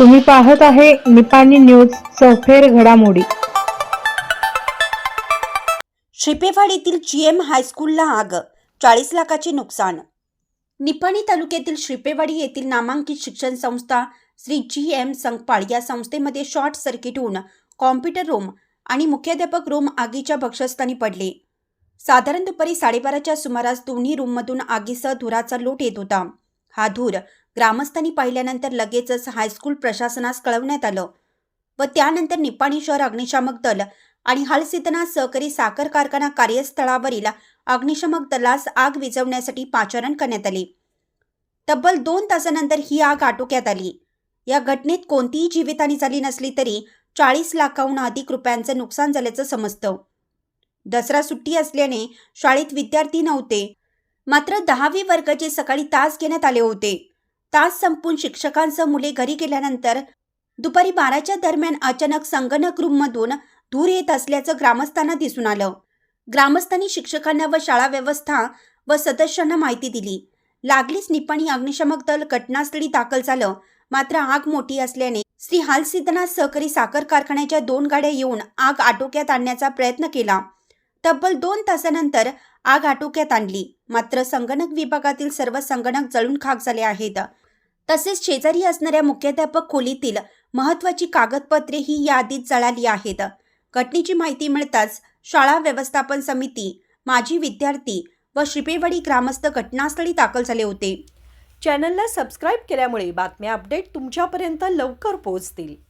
तुम्ही पाहत आहे निपाणी न्यूज सफेर घडामोडी. शिपेवाडीतील जीएम हायस्कूलला आग चाळीस लाखाचे नुकसान. निपाणी तालुक्यातील श्रीपेवाडी येथील नामांकित शिक्षण संस्था श्री जी एम संगपाळ या संस्थेमध्ये शॉर्ट सर्किट होऊन कॉम्प्युटर रूम आणि मुख्याध्यापक रूम आगीच्या भक्षस्थानी पडले. साधारण दुपारी साडेबाराच्या सुमारास दोन्ही रूममधून आगीसह धुराचा लोट येत होता. हा धूर ग्रामस्थांनी पाहिल्यानंतर लगेचच हायस्कूल प्रशासनास कळवण्यात आलं व त्यानंतर निपाणी शहर अग्निशामक दल आणि हलसितना सहकारी साखर कारखाना कार्यस्थळावरील अग्निशमक दलास आग विझवण्यासाठी पाचारण करण्यात आले. तब्बल दोन तासानंतर ही आग आटोक्यात आली. या घटनेत कोणतीही जीवितहानी झाली नसली तरी चाळीस लाखाहून अधिक रुपयांचं नुकसान झाल्याचं समजतं. दसरा सुट्टी असल्याने शाळेत विद्यार्थी नव्हते. मात्र दहावी वर्गाचे सकाळी तास घेण्यात आले होते. तास संपून शिक्षकांसह मुले घरी गेल्यानंतर दुपारी बाराच्या दरम्यान अचानक संगणक रूममधून धूर येत असल्याचं ग्रामस्थांना दिसून आलं. ग्रामस्थांनी शिक्षकांना व शाळा व्यवस्था व सदस्यांना माहिती दिली. लागलीच निपाणी अग्निशमक दल घटनास्थळी दाखल झालं. मात्र आग मोठी असल्याने श्री हालसिद्धनाथ सहकारी साखर कारखान्याच्या दोन गाड्या येऊन आग आटोक्यात आणण्याचा प्रयत्न केला. तब्बल दोन तासानंतर आग आटोक्यात आणली. मात्र संगणक विभागातील सर्व संगणक जळून खाक झाले आहेत. तसेच शेजारी असणाऱ्या मुख्याध्यापक खोलीतील महत्वाची कागदपत्रे ही यादीत जळाली आहेत. घटनेची माहिती मिळताच शाळा व्यवस्थापन समिती माजी विद्यार्थी व श्रीपेवाडी ग्रामस्थ घटनास्थळी दाखल झाले होते. चॅनलला सबस्क्राईब केल्यामुळे बातम्या अपडेट तुमच्यापर्यंत लवकर पोहोचतील.